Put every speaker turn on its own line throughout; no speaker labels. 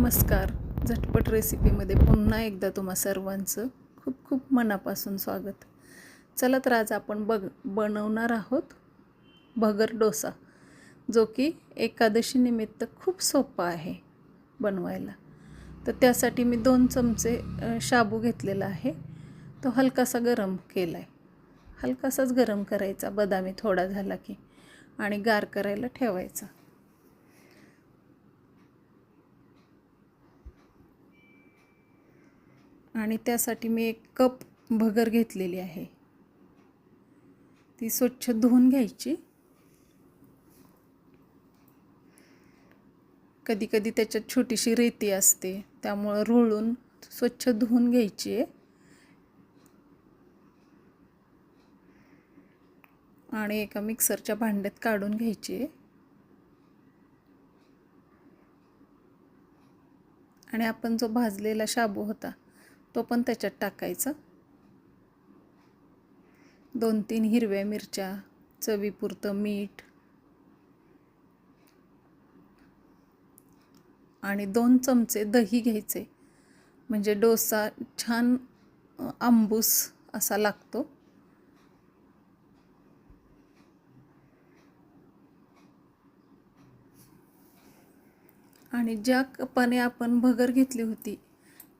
नमस्कार. झटपट रेसिपीमध्ये पुन्हा एकदा तुम्हा सर्वांचं खूप खूप मनापासून स्वागत. चला तर आज आपण बघ बनवणार आहोत भगर डोसा जो की एकादशी निमित्त खूप सोपा आहे बनवायला. तर त्यासाठी मी दोन चमचे शाबू घेतलेला आहे. तो हलकासा गरम केला आहे हलकासाच गरम करायचा बदामी थोडा झाला की आणि गार करायला ठेवायचा. आणि त्यासाठी मी एक कप भगर घेतलेली आहे. ती स्वच्छ धुवून घ्यायची. कधी कधी त्याच्यात छोटीशी रेती असते त्यामुळं रोळून स्वच्छ धुवून घ्यायची. आहे आणि एका मिक्सरच्या भांड्यात काढून घ्यायची. आहे आणि आपण जो भाजलेला शाबू होता तो पण त्याच्यात टाकायचा. दोन तीन हिरव्या मिरच्या चवीपुरतं मीठ आणि दोन चमचे दही घ्यायचे. म्हणजे डोसा छान आंबूस असा लागतो. आणि ज्या कपाने आपण भगर घेतली होती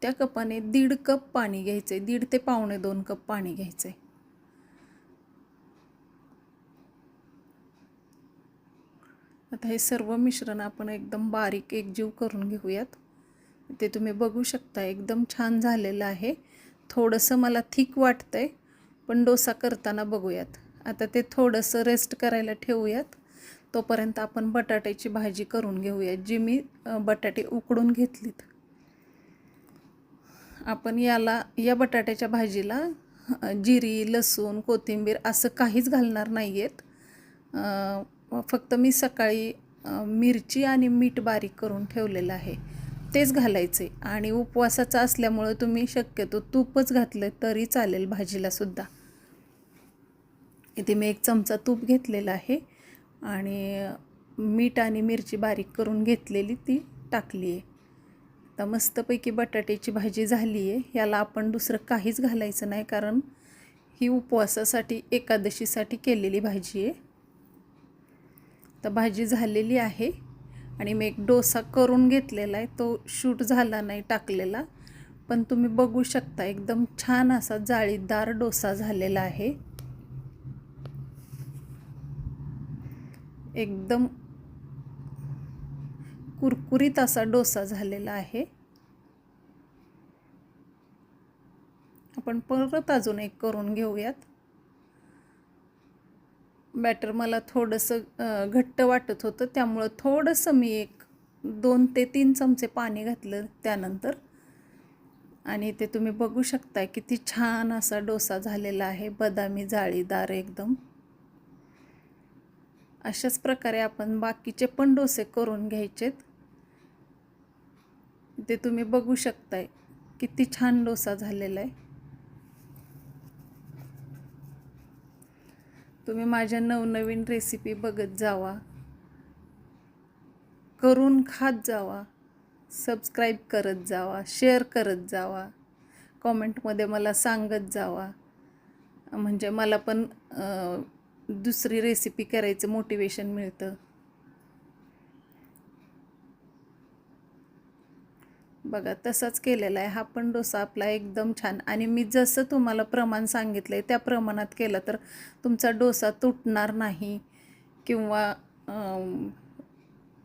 त्या कपाने दीड कप पाणी घ्यायचे दीड ते पावणे दोन कप पाणी घ्यायचे आता हे सर्व मिश्रण आपण एकदम बारीक एकजीव करून घेऊयात. ते तुम्ही बघू शकता एकदम छान झालेलं आहे. थोडंसं मला थिक आहे पण डोसा करताना बघूयात. आता ते थोडंसं रेस्ट करायला ठेवूयात. तोपर्यंत आपण बटाट्याची भाजी करून घेऊयात जी मी बटाटे उकडून घेतलीत. आपण याला या बटाट्याच्या भाजीला जिरी लसूण कोथिंबीर असं काहीच घालणार नाही आहेत फक्त मी सकाळी मिरची आणि मीठ बारीक करून ठेवलेलं आहे. तेच घालायचे आणि उपवासाचं असल्यामुळं तुम्ही शक्यतो तूपच घातलं तरी चालेल भाजीला सुद्धा. इथे मी एक चमचा तूप घेतलेला आहे आणि मीठ आणि मिरची बारीक करून घेतलेली ती टाकली आहे आता मस्तपैकी बटाट्याची भाजी झाली आहे. याला आपण दुसरं काहीच घालायचं नाही कारण ही उपवासासाठी एकादशीसाठी केलेली भाजी आहे. तर भाजी झालेली आहे आणि मी एक डोसा करून घेतलेला आहे. तो शूट झाला नाही टाकलेला. पण तुम्ही बघू शकता एकदम छान असा जाळीदार डोसा झालेला आहे. एकदम कुरकुरीत असा डोसा झालेला आहे. आपण परत अजून एक करून घेऊयात. बॅटर मला थोडंसं घट्ट वाटत होतं त्यामुळं थोडंसं मी एक दोन ते तीन चमचे पाणी घातलं त्यानंतर. आणि ते तुम्ही बघू शकताय किती छान असा डोसा झालेला आहे बदामी जाळीदार एकदम. अशाच प्रकारे आपण बाकीचे पण डोसे करून घ्यायचेत. ते तुम्ही बघू शकताय. किती छान डोसा झालेला आहे तुम्ही माझ्या नवनवीन रेसिपी बघत जावा. करून खात जावा. सबस्क्राईब करत जावा. शेअर करत जावा. कॉमेंटमध्ये मला सांगत जावा. म्हणजे मला पण दुसरी रेसिपी करायचं मोटिवेशन मिळतं. बघा तसाच केलेला आहे. हा पण डोसा आपला एकदम छान. आणि मी जसं तुम्हाला प्रमाण सांगितलं आहे त्या प्रमाणात केलं तर तुमचा डोसा तुटणार नाही किंवा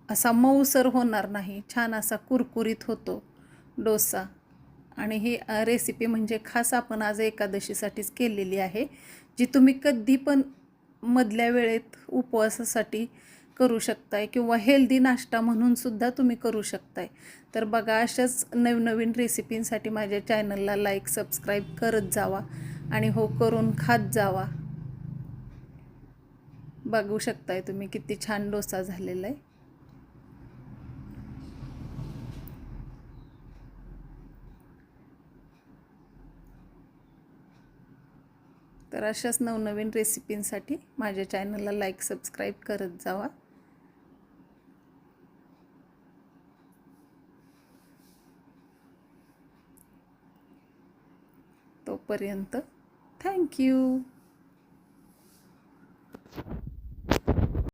असा मऊसर होणार नाही. छान असा कुरकुरीत होतो डोसा. आणि ही रेसिपी म्हणजे खास आपण आज एकादशीसाठीच केलेली आहे जी तुम्ही कधी पण मधल्या वेळेत उपवासासाठी करू शकताय किंवा हेल्दी नाश्ता म्हणून सुद्धा तुम्ही करू शकताय. तर बघा अशाच नवनवीन रेसिपींसाठी माझ्या चॅनलला लाईक सबस्क्राईब करत जावा आणि हो करून खात जावा. बघू शकताय तुम्ही किती छान डोसा झालेला आहे. तर अशाच नवनवीन रेसिपींसाठी माझ्या चॅनलला लाईक सबस्क्राईब करत जावा. तोपर्यंत थँक्यू.